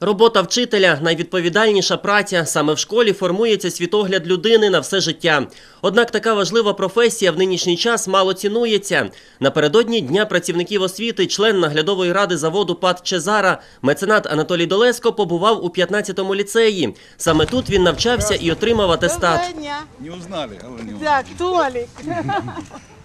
Робота вчителя найвідповідальніша праця. Саме в школі формується світогляд людини на все життя. Однак така важлива професія в нинішній час мало цінується. Напередодні Дня працівників освіти, член наглядової ради заводу ПАТ Чезара, меценат Анатолій Долеско побував у 15-му ліцеї. Саме тут він навчався і отримав атестат. Доброго дня. Не узнали, але не узнали. Так, Толік.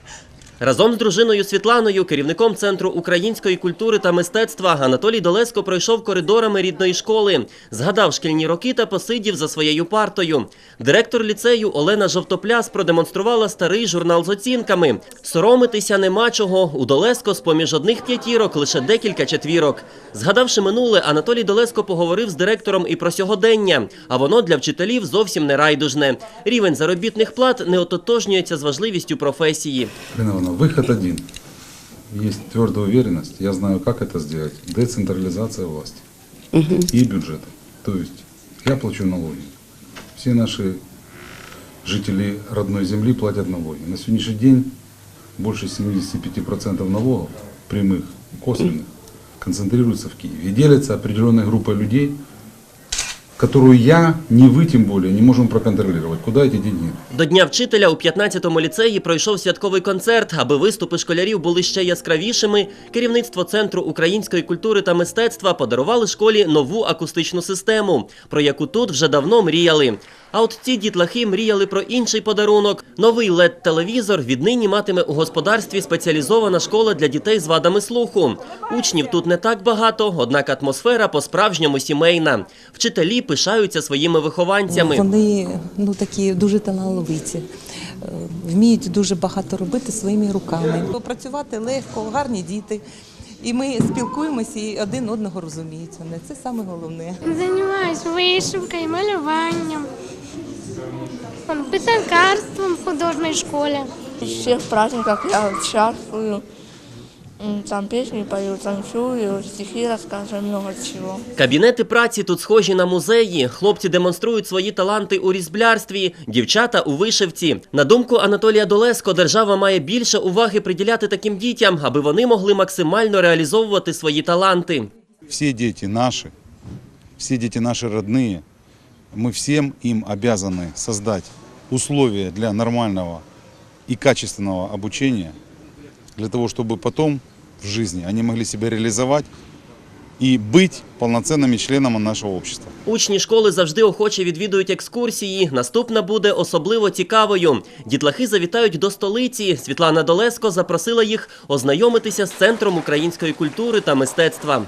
Разом з дружиною Світланою, керівником Центру української культури та мистецтва, Анатолій Долеско пройшов коридорами рідної школи, згадав шкільні роки та посидів за своєю партою. Директор ліцею Олена Жовтопляс продемонструвала старий журнал з оцінками. Соромитися нема чого. У Долеско з-поміж одних п'ятірок лише декілька четвірок. Згадавши минуле, Анатолій Долеско поговорив з директором і про сьогодення, а воно для вчителів зовсім не райдужне. Рівень заробітних плат не ототожнюється з важливістю професії. Ивановна, выход один. Есть твердая уверенность, я знаю, как это сделать. Децентрализация власти и бюджета. То есть я плачу налоги. Все наши жители родной земли платят налоги. На сегодняшний день больше 75% налогов, прямых косвенных, концентрируется в Киеве. И делится определенной группой людей, которую я, ні вы тем более, не можем проконтролировать, куда эти деньги. До Дня вчителя у 15-му ліцеї пройшов святковий концерт. Аби виступи школярів були ще яскравішими, керівництво Центру української культури та мистецтва подарували школі нову акустичну систему, про яку тут вже давно мріяли. А от ці дітлахи мріяли про інший подарунок. Новий led телевізор віднині матиме у господарстві спеціалізована школа для дітей з вадами слуху. Учнів тут не так багато, однак атмосфера по-справжньому сімейна. Вчителі пишаються своїми вихованцями. Вони ну такі дуже талановиті, е, вміють дуже багато робити своїми руками. Працювати легко, гарні діти. І ми спілкуємося і один одного розуміють. Це саме головне. Займаюсь вишивкою, малюванням, писанкарством в художній школі. В всех праздниках я участвую, там песни пою, танцую, стихи рассказываю, много чего. Кабінети праці тут схожі на музеї. Хлопці демонструють свої таланти у різблярстві, дівчата у вишивці. На думку Анатолія Долеско, держава має більше уваги приділяти таким дітям, аби вони могли максимально реалізовувати свої таланти. все дети наши, все дети наши родные, мы всем им обязаны создать условия для нормального и качественного обучения, для того, чтобы потом в жизни они могли себя реализовать и быть полноценными членами нашего общества. Учні школи завжди охоче відвідують екскурсії. Наступна буде особливо цікавою. Дітлахи завітають до столиці. Світлана Долеско запросила їх ознайомитися з центром української культури та мистецтва.